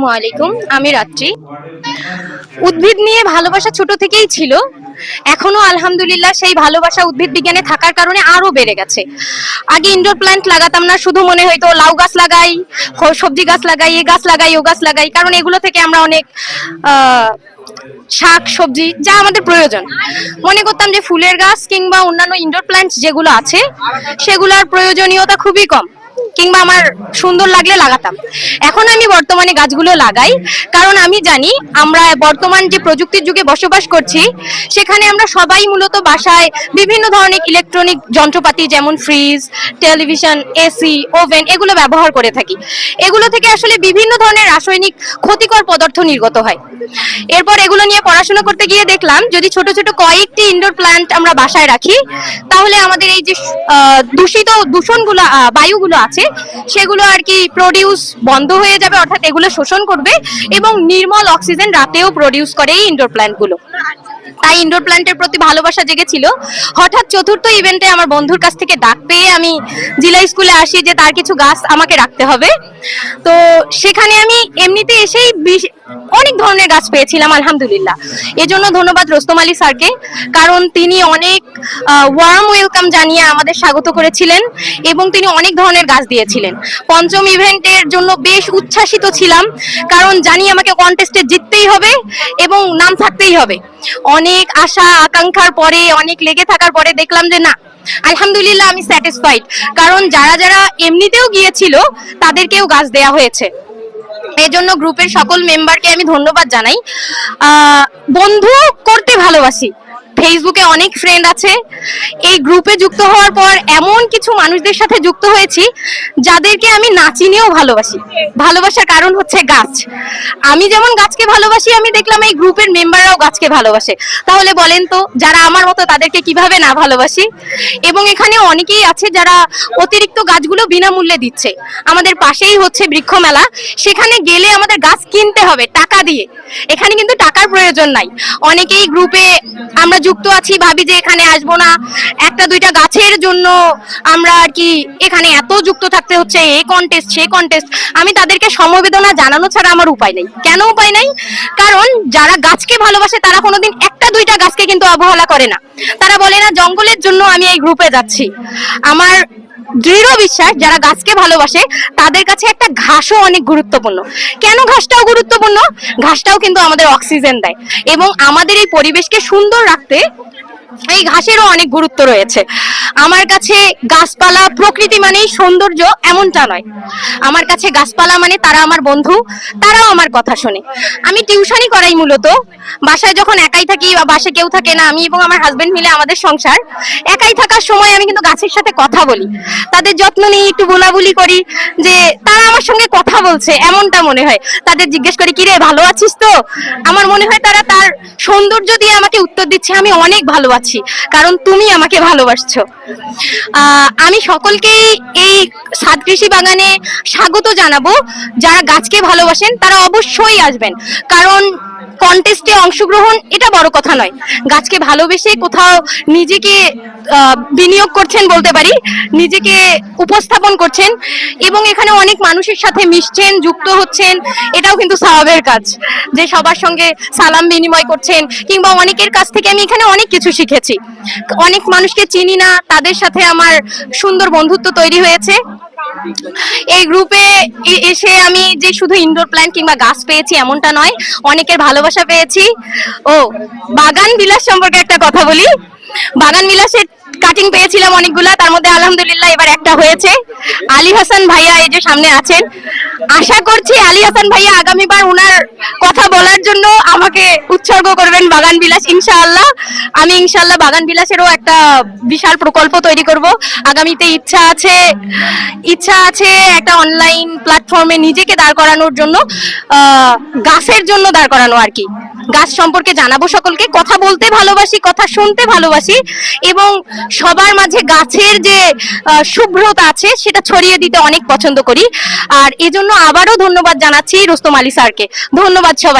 আসসালামু আলাইকুম, আমি রাত্রি। উদ্ভিদ নিয়ে ভালোবাসা ছোট থেকেই ছিল। এখনও আলহামদুলিল্লাহ সেই ভালোবাসা উদ্ভিদ বিজ্ঞানে থাকার কারণে আরও বেড়ে গেছে। আগে ইনডোর প্ল্যান্ট লাগাতাম না, শুধু মনে হয়তো লাউ গাছ লাগাই সবজি গাছ লাগাই, এ গাছ লাগাই, ও গাছ লাগাই, কারণ এগুলো থেকে আমরা অনেক শাক, সবজি, যা আমাদের প্রয়োজন। মনে করতাম যে ফুলের গাছ কিংবা অন্যান্য ইনডোর প্ল্যান্টস যেগুলো আছে, সেগুলোর প্রয়োজনীয়তা খুবই কম। কিংবা আমার সুন্দর লাগলে লাগাতাম। এখন আমি বর্তমানে গাছগুলো লাগাই, কারণ আমি জানি আমরা বর্তমান যে প্রযুক্তির যুগে বসবাস করছি, সেখানে আমরা সবাই মূলত বাসায় বিভিন্ন ধরনের ইলেকট্রনিক যন্ত্রপাতি যেমন ফ্রিজ টেলিভিশন এসি ওভেন এগুলো ব্যবহার করে থাকি। এগুলো থেকে আসলে বিভিন্ন ধরনের রাসায়নিক ক্ষতিকর পদার্থ নির্গত হয়। এরপর এগুলো নিয়ে পড়াশোনা করতে গিয়ে দেখলাম, যদি ছোট ছোট কয়েকটি ইনডোর প্ল্যান্ট আমরা বাসায় রাখি, তাহলে আমাদের এই যে দূষিত দূষণগুলো বায়ুগুলো আছে, সেগুলো আর কি প্রডিউস বন্ধ হয়ে যাবে, অর্থাৎ এগুলো শোষণ করবে এবং নির্মল অক্সিজেন রাতেও প্রডিউস করে এই ইনডোর প্ল্যান্টগুলো তাই ইনডোর প্ল্যান্টের প্রতি ভালোবাসা জেগেছিল। হঠাৎ চতুর্থ ইভেন্টে আমার বন্ধুর কাছ থেকে ডাক পেয়ে আমি জিলা স্কুলে আসি যে, তার কিছু গাছ আমাকে রাখতে হবে। তো সেখানে আমি এমনিতে এসেই অনেক ধরনের গাছ পেয়েছিলাম, আলহামদুলিল্লাহ। এজন্য ধন্যবাদ রোস্তম আলী স্যারকে, কারণ তিনি অনেক ওয়ার্ম ওয়েলকাম জানিয়ে আমাদের স্বাগত করেছিলেন এবং তিনি অনেক ধরনের গাছ দিয়েছিলেন। পঞ্চম ইভেন্টের জন্য বেশ উচ্ছ্বাসিত ছিলাম, কারণ জানি আমাকে কন্টেস্টে জিততেই হবে এবং নাম থাকতেই হবে। অনেক আশা, আকাঙ্ক্ষার পরে, অনেক লেগে থাকার পরে দেখলাম যে না, আলহামদুলিল্লাহ আমি স্যাটিসফাইড কারণ যারা যারা এমনিতেও গিয়েছিল, তাদেরকেও গাছ দেয়া হয়েছে। এই জন্য গ্রুপের সকল মেম্বারকে আমি ধন্যবাদ জানাই। বন্ধু করতে ভালোবাসি। ফেসবুকে অনেক ফ্রেন্ড আছে। এই গ্রুপে যুক্ত হওয়ার পর এমন কিছু মানুষদের সাথে যুক্ত হয়েছি, যাদেরকে আমি না চিনেও ভালোবাসি। ভালোবাসার কারণ হচ্ছে গাছ। আমি যেমন গাছকে ভালোবাসি, আমি দেখলাম এই গ্রুপের মেম্বাররাও গাছকে ভালোবাসে। তাহলে বলেন তো, যারা আমার মতো তাদেরকে কীভাবে না ভালোবাসি? এবং এখানে অনেকেই আছে যারা অতিরিক্ত গাছগুলো বিনামূল্যে দিচ্ছে। আমাদের পাশেই হচ্ছে বৃক্ষ মেলা। সেখানে গেলে আমাদের গাছ কিনতে হবে টাকা দিয়ে। এখানে কিন্তু টাকার প্রয়োজন নাই। অনেকেই গ্রুপে আমরা যুক্ত আছি, ভাবি যে এখানে আসব না। একটা দুইটা গাছের জন্য আমরা আর কি এখানে এত যুক্ত থাকতে হচ্ছে, এ কন্টেস্ট সে কন্টেস্ট আমি তাদেরকে সমবেদনা জানানো ছাড়া আমার উপায় নেই। কেন উপায় নাই? কারণ যারা গাছকে ভালোবাসে, তারা কোনোদিন একটা দুইটা গাছকে কিন্তু অবহেলা করে না। তারা বলে না, জঙ্গলের জন্য আমি এই গ্রুপে যাচ্ছি। আমার দৃঢ় বিশ্বাস যারা গাছকে ভালোবাসে, তাদের কাছে একটা ঘাসও অনেক গুরুত্বপূর্ণ। কেন ঘাসটাও গুরুত্বপূর্ণ? ঘাসটাও কিন্তু আমাদের অক্সিজেন দেয়। এবং আমাদের এই পরিবেশকে সুন্দর রাখতে এই ঘাসেরও অনেক গুরুত্ব রয়েছে। আমার কাছে গাছপালা প্রকৃতি মানেই সৌন্দর্য এমনটা নয়। আমার কাছে গাছপালা মানে তারা আমার বন্ধু, তারাও আমার কথা শোনে। আমি টিউশনই করাই মূলত। বাসায় যখন একাই থাকি বা বাসায় কেউ থাকে না, আমি এবং আমার হাজবেন্ড মিলে আমাদের সংসার, একাই থাকার সময় আমি কিন্তু গাছের সাথে কথা বলি। তাদের যত্ন নিই, একটু বলাবলি করি যে তারা আমার সঙ্গে কথা বলছে, এমনটা মনে হয়। তাদের জিজ্ঞেস করি, কিরে, ভালো আছিস তো? আমার মনে হয় তারা তার সৌন্দর্য দিয়ে আমাকে উত্তর দিচ্ছে, আমি অনেক ভালো আছি। কারণ তুমি আমাকে ভালোবাসছো। আমি সকলকেই এই সাত কৃষি বাগানে স্বাগত জানাব। যারা গাছকে ভালোবাসেন, তারা অবশ্যই আসবেন। কারণ কন্টেস্টে অংশগ্রহণ, এটা বড় কথা নয়। গাছকে ভালোবেসে কোথাও নিজেকে বিনিয়োগ করছেন বলতে পারি, নিজেকে উপস্থাপন করছেন, এবং এখানে অনেক মানুষের সাথে মিশছেন, যুক্ত হচ্ছেন, এটাও কিন্তু স্বভাবের কাজ। যে সবার সঙ্গে সালাম বিনিময় করছেন, কিংবা অনেকের কাছ থেকে আমি এখানে অনেক কিছু শিখেছি। অনেক মানুষকে চিনি না, তাদের সাথে আমার সুন্দর বন্ধুত্ব তৈরি হয়েছে। এই গ্রুপে এসে আমি যে শুধু ইনডোর প্ল্যান্ট কিংবা গাছ পেয়েছি এমনটা নয়, অনেকের ভালোবাসা পেয়েছি। ও, বাগান বিলাস সম্পর্কে একটা কথা বলি। বাগান বিলাসের কাটিং পেয়েছিলাম অনেকগুলা, তার মধ্যে আলহামদুলিল্লাহ এবার একটা হয়েছে। আলী হাসান ভাইয়া এই যে সামনে আছেন। আশা করছি আলী হাসান ভাইয়া আগামীবার উনার কথা বলার জন্য আমাকে উৎসর্গ করবেন বাগান বিলাস, ইনশাআল্লাহ। আমি ইনশাল্লাহ বাগান বিলাসেরও একটা বিশাল প্রকল্প তৈরি করব। আগামীতে ইচ্ছা আছে ইচ্ছা আছে একটা অনলাইন প্ল্যাটফর্মে নিজেকে দাঁড় করানোর জন্য গাছের জন্য দাঁড় করানো আর কি। গাছ সম্পর্কে জানাব সকলকে, কথা বলতে ভালোবাসি, কথা শুনতে ভালোবাসি এবং সবার মাঝে গাছের যে শুভ্রতা আছে সেটা ছড়িয়ে দিতে অনেক পছন্দ করি। আর এজন্য আবারও ধন্যবাদ জানাচ্ছি রুস্তম আলী স্যারকে। ধন্যবাদ সবাই